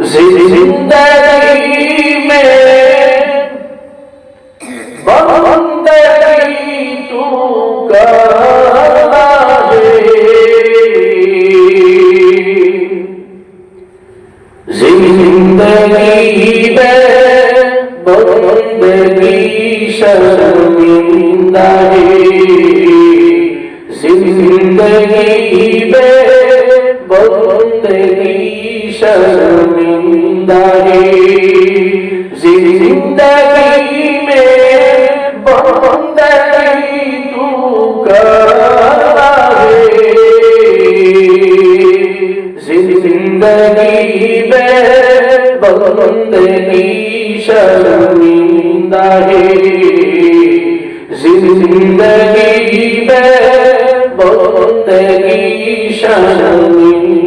जिंदगी में बंदगी तू करना है जिंदगी में बंदगी शर्मिंदा है शर्मिंदा है जिंदगी में बंदगी तू करना है जिंदगी में बंदगी शर्मिंदा है जिंदगी में बंदगी शर्मिंदा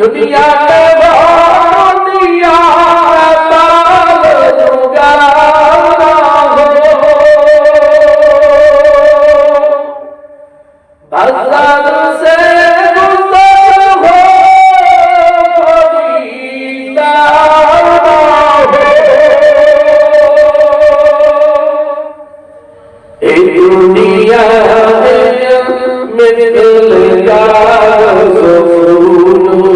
Dunia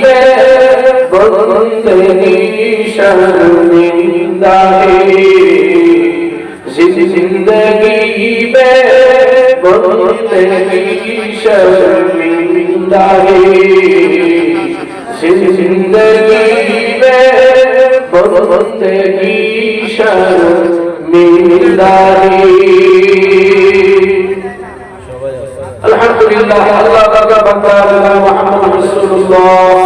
দিবে বন্দী শর্মিন্দা হে জিন্দগি বে বন্দী শর্মিন্দা হে জিন্দগি বে বন্দী শর্মিন্দা হে الحمد لله الله تعالى بندہ محمد رسول اللہ